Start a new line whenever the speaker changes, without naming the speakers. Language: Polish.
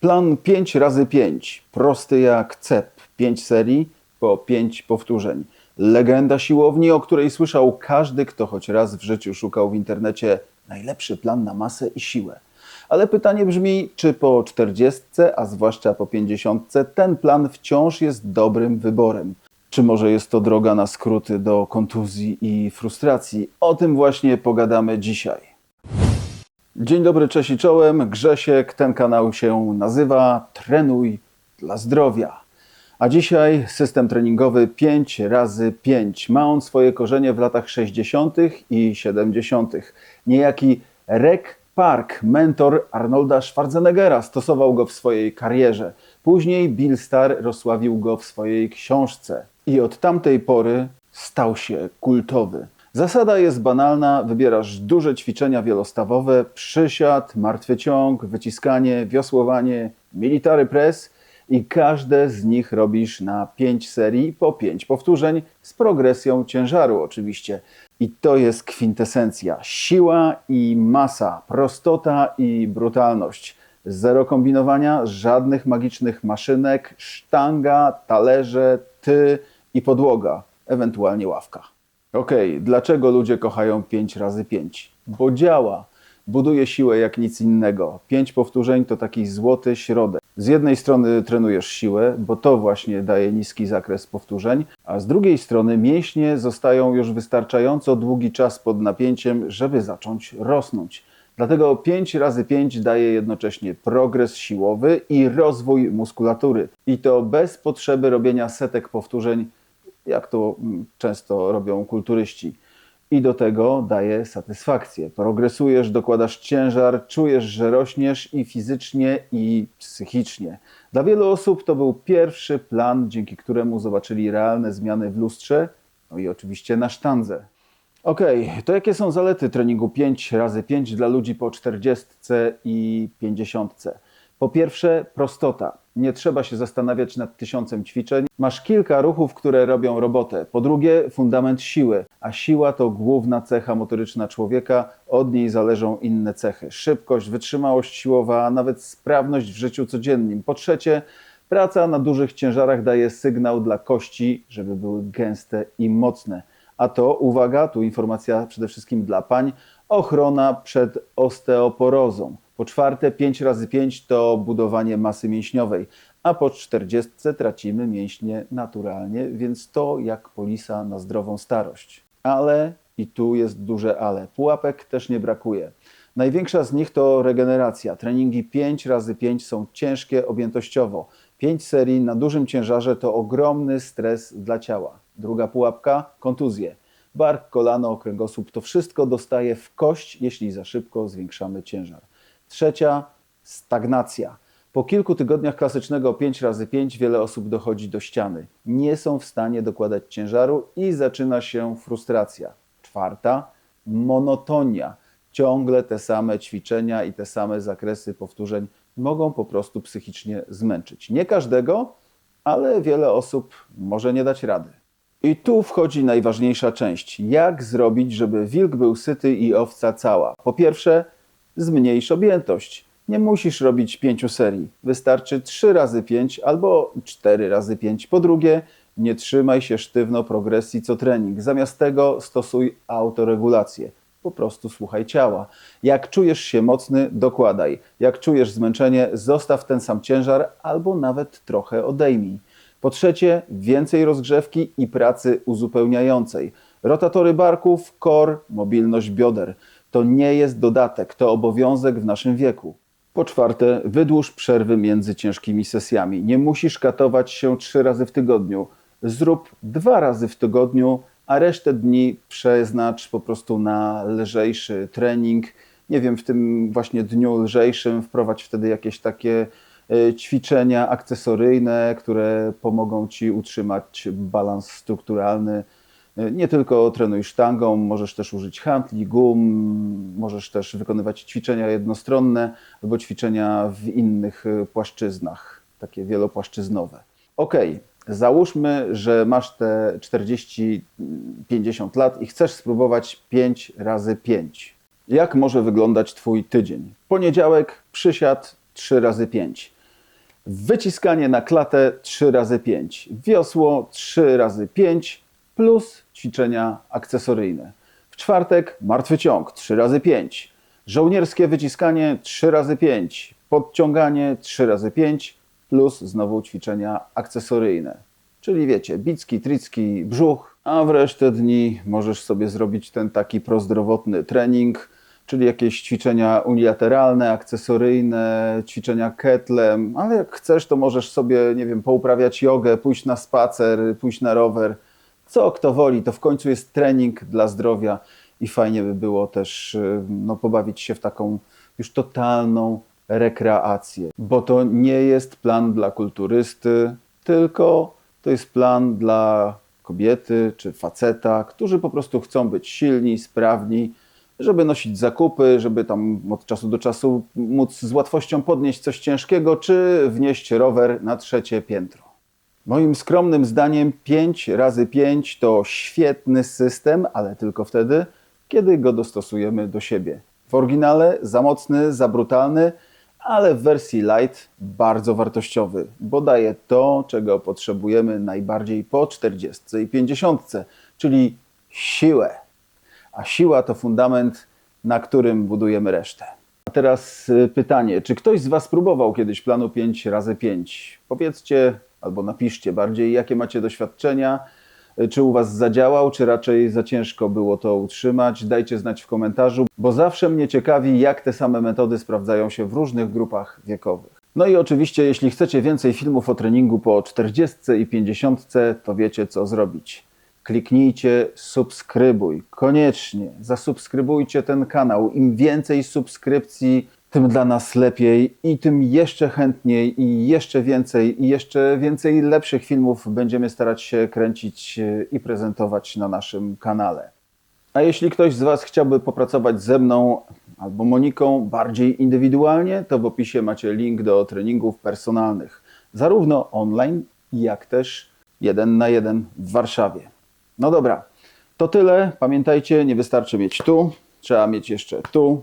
Plan 5 razy 5 prosty jak cep. 5 serii po 5 powtórzeń. Legenda siłowni, o której słyszał każdy, kto choć raz w życiu szukał w internecie najlepszy plan na masę i siłę. Ale pytanie brzmi, czy po 40, a zwłaszcza po 50, ten plan wciąż jest dobrym wyborem? Czy może jest to droga na skróty do kontuzji i frustracji? O tym właśnie pogadamy dzisiaj. Dzień dobry, cześć i czołem. Grzesiek, ten kanał się nazywa Trenuj dla zdrowia. A dzisiaj system treningowy 5 razy 5 Ma on swoje korzenie w latach 60. i 70. Niejaki Rec Park, mentor Arnolda Schwarzeneggera, stosował go w swojej karierze. Później Bill Starr rozsławił go w swojej książce. I od tamtej pory stał się kultowy. Zasada jest banalna, wybierasz duże ćwiczenia wielostawowe, przysiad, martwy ciąg, wyciskanie, wiosłowanie, military press i każde z nich robisz na 5 serii po 5 powtórzeń z progresją ciężaru oczywiście. I to jest kwintesencja. Siła i masa, prostota i brutalność. Zero kombinowania, żadnych magicznych maszynek, sztanga, talerze, ty i podłoga, ewentualnie ławka. Okej, dlaczego ludzie kochają 5 razy 5? Bo działa. Buduje siłę jak nic innego. 5 powtórzeń to taki złoty środek. Z jednej strony trenujesz siłę, bo to właśnie daje niski zakres powtórzeń, a z drugiej strony mięśnie zostają już wystarczająco długi czas pod napięciem, żeby zacząć rosnąć. Dlatego 5 razy 5 daje jednocześnie progres siłowy i rozwój muskulatury. I to bez potrzeby robienia setek powtórzeń jak to mm, często robią kulturyści. I do tego daje satysfakcję. Progresujesz, dokładasz ciężar, czujesz, że rośniesz i fizycznie, i psychicznie. Dla wielu osób to był pierwszy plan, dzięki któremu zobaczyli realne zmiany w lustrze, no i oczywiście na sztandze. Okej, to jakie są zalety treningu 5 razy 5 dla ludzi po 40 i 50? Po pierwsze, prostota. Nie trzeba się zastanawiać nad tysiącem ćwiczeń. Masz kilka ruchów, które robią robotę. Po drugie, fundament siły. A siła to główna cecha motoryczna człowieka. Od niej zależą inne cechy. Szybkość, wytrzymałość siłowa, a nawet sprawność w życiu codziennym. Po trzecie, praca na dużych ciężarach daje sygnał dla kości, żeby były gęste i mocne. A to, uwaga, tu informacja przede wszystkim dla pań, ochrona przed osteoporozą. Po czwarte, 5 razy 5 to budowanie masy mięśniowej, a po 40 tracimy mięśnie naturalnie, więc to jak polisa na zdrową starość. Ale, i tu jest duże ale, pułapek też nie brakuje. Największa z nich to regeneracja. Treningi 5 razy 5 są ciężkie objętościowo. 5 serii na dużym ciężarze to ogromny stres dla ciała. Druga pułapka kontuzje. Bark, kolano, kręgosłup to wszystko dostaje w kość, jeśli za szybko zwiększamy ciężar. Trzecia stagnacja. Po kilku tygodniach klasycznego 5 razy 5 wiele osób dochodzi do ściany. Nie są w stanie dokładać ciężaru i zaczyna się frustracja. Czwarta monotonia. Ciągle te same ćwiczenia i te same zakresy powtórzeń mogą po prostu psychicznie zmęczyć. Nie każdego, ale wiele osób może nie dać rady. I tu wchodzi najważniejsza część. Jak zrobić, żeby wilk był syty i owca cała? Po pierwsze, zmniejsz objętość. Nie musisz robić pięciu serii. Wystarczy 3 razy 5 albo 4 razy 5. Po drugie, nie trzymaj się sztywno progresji co trening. Zamiast tego stosuj autoregulację. Po prostu słuchaj ciała. Jak czujesz się mocny, dokładaj. Jak czujesz zmęczenie, zostaw ten sam ciężar albo nawet trochę odejmij. Po trzecie, więcej rozgrzewki i pracy uzupełniającej. Rotatory barków, kor, mobilność bioder. To nie jest dodatek, to obowiązek w naszym wieku. Po czwarte, wydłuż przerwy między ciężkimi sesjami. Nie musisz katować się trzy razy w tygodniu. Zrób dwa razy w tygodniu, a resztę dni przeznacz po prostu na lżejszy trening. Nie wiem, w tym właśnie dniu lżejszym wprowadź wtedy jakieś takie e, ćwiczenia akcesoryjne, które pomogą Ci utrzymać balans strukturalny. Nie tylko trenuj sztangą, możesz też użyć handli, gum, możesz też wykonywać ćwiczenia jednostronne albo ćwiczenia w innych e, płaszczyznach, takie wielopłaszczyznowe. Ok, załóżmy, że masz te 40-50 lat i chcesz spróbować 5 razy 5. Jak może wyglądać Twój tydzień? Poniedziałek przysiad 3 razy 5. Wyciskanie na klatę 3 razy 5 wiosło 3 razy 5 plus ćwiczenia akcesoryjne. W czwartek martwy ciąg 3 razy 5 żołnierskie wyciskanie 3 razy 5 podciąganie 3 razy 5 plus znowu ćwiczenia akcesoryjne. Czyli wiecie, bicki, tricki, brzuch, a w resztę dni możesz sobie zrobić ten taki prozdrowotny trening, czyli jakieś ćwiczenia unilateralne, akcesoryjne, ćwiczenia ketlem, ale jak chcesz, to możesz sobie, nie wiem, pouprawiać jogę, pójść na spacer, pójść na rower. Co kto woli, to w końcu jest trening dla zdrowia i fajnie by było też y, no, pobawić się w taką już totalną rekreację, bo to nie jest plan dla kulturysty, tylko to jest plan dla kobiety czy faceta, którzy po prostu chcą być silni, sprawni, żeby nosić zakupy, żeby tam od czasu do czasu móc z łatwością podnieść coś ciężkiego, czy wnieść rower na trzecie piętro. Moim skromnym zdaniem 5 razy 5 to świetny system, ale tylko wtedy, kiedy go dostosujemy do siebie. W oryginale za mocny, za brutalny, ale w wersji light bardzo wartościowy, bo daje to, czego potrzebujemy najbardziej po 40 i 50, czyli siłę. A siła to fundament, na którym budujemy resztę. A teraz y, pytanie, czy ktoś z Was próbował kiedyś planu 5 razy 5 Powiedzcie albo napiszcie bardziej, jakie macie doświadczenia, y, czy u Was zadziałał, czy raczej za ciężko było to utrzymać. Dajcie znać w komentarzu, bo zawsze mnie ciekawi, jak te same metody sprawdzają się w różnych grupach wiekowych. No i oczywiście, jeśli chcecie więcej filmów o treningu po 40 i 50, to wiecie co zrobić. Kliknijcie subskrybuj. Koniecznie zasubskrybujcie ten kanał. Im więcej subskrypcji, tym dla nas lepiej i tym jeszcze chętniej i jeszcze więcej i jeszcze więcej lepszych filmów będziemy starać się kręcić e, i prezentować na naszym kanale. A jeśli ktoś z Was chciałby popracować ze mną albo Moniką bardziej indywidualnie, to w opisie macie link do treningów personalnych, zarówno online, jak też jeden na jeden w Warszawie. No dobra, to tyle. Pamiętajcie, nie wystarczy mieć tu, trzeba mieć jeszcze tu.